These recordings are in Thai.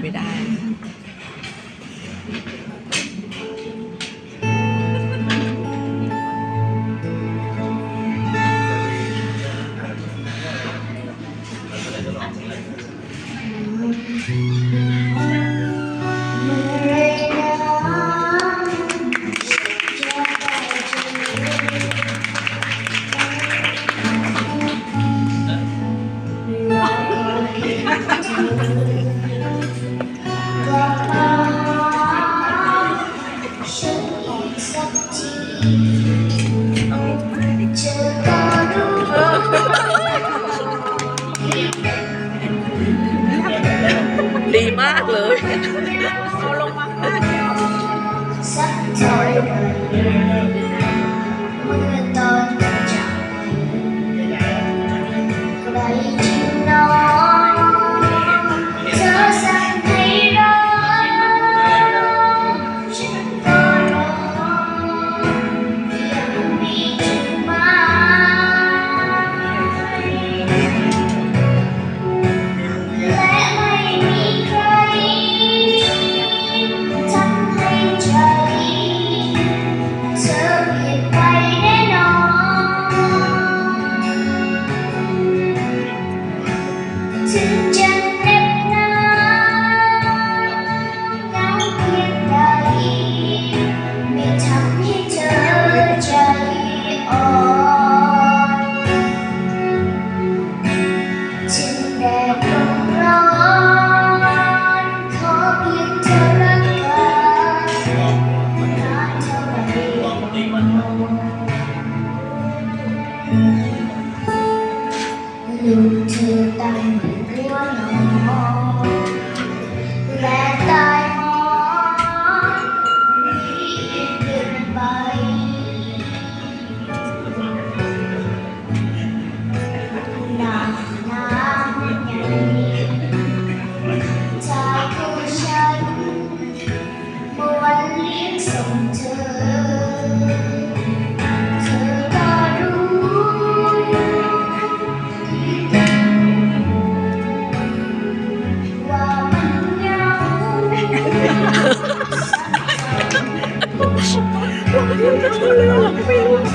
ไปได้ ถึงจะเหน็บนาวนาวเพียงใดไม่ทำให้เธอใจอ่อนถึงแดดคงร้อนขอเพียงเธอรักกันนานเท่าไหร่ลูกเธอตั้ง you are known. 你怎么能让老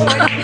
point.